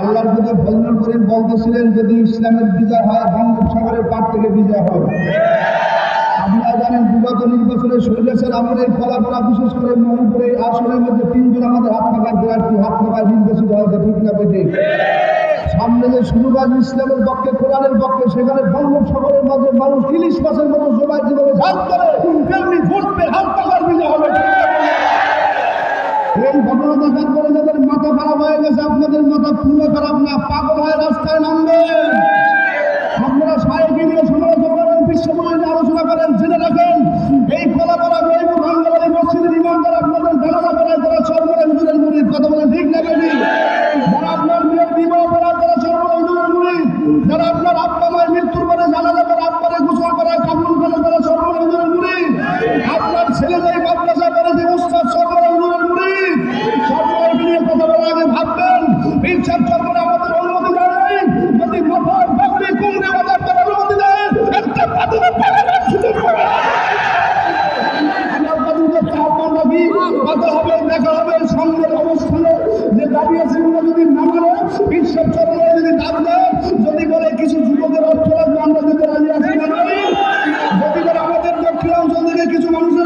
আল্লাহর প্রতি ফজলুল করিম বলতেছিলেন, যদি ইসলামের বিজয় হয়, বঙ্গোপসাগরের পার থেকে বিজয় হয় আপনারা জানেন, বিগত নির্বাচনে শরীরের আমাদের ফলাফলা, বিশেষ করে মহিপুরে আসনের মধ্যে তিনজন আমাদের হাত থাকার বিরাটি হাত থাকার নির্বাচিত হয়েছে, ঠিক না পেটে সামনে যে সুরবাজ ইসলামের পক্ষে, কোরআনের পক্ষে, সেখানে বঙ্গোপসাগরের মাঝে মানুষ ইলিশ মাছের মতো সবাই যেভাবে ঝাঁক করে তেমনি ফুটবে হাত থাকার বিজয় হবে ঠিক না পেটে? এই ঘটনা দেখার পরে যাদের মাথা খারাপ হয়ে গেছে, আপনাদের মাথা পুরো খারাপ না, পাগল হয়ে রাস্তায় নামবেন আপনারা সাহেবকে নিয়ে সমালোচনা করেন বিশ্বময় আলোচনা করেন, জেনে রাখেন। এই কলাপাড়া মহিপুর ভাঙ্গাবাড়ি মসজিদের ইমামদার আপনাদের জানাজা করায় তারা সর্বদা হুজুরের মুড়ির কথা বলে ঠিক না বেশি যারা আপনার মেয়ের বিবাহ করায়, তারা সর্বদা হুজুরের মুড়ি যারা আপনার আব্বা কথা হবে যে দাবি আছে যদি না মানে বিশ্বের চরণে যদি ডাক দেয়, যদি বলে কিছু যুবকের অর্থ লাগবে আমরা যদি যদি বলে আমাদের দক্ষিণ অঞ্চল থেকে কিছু মানুষের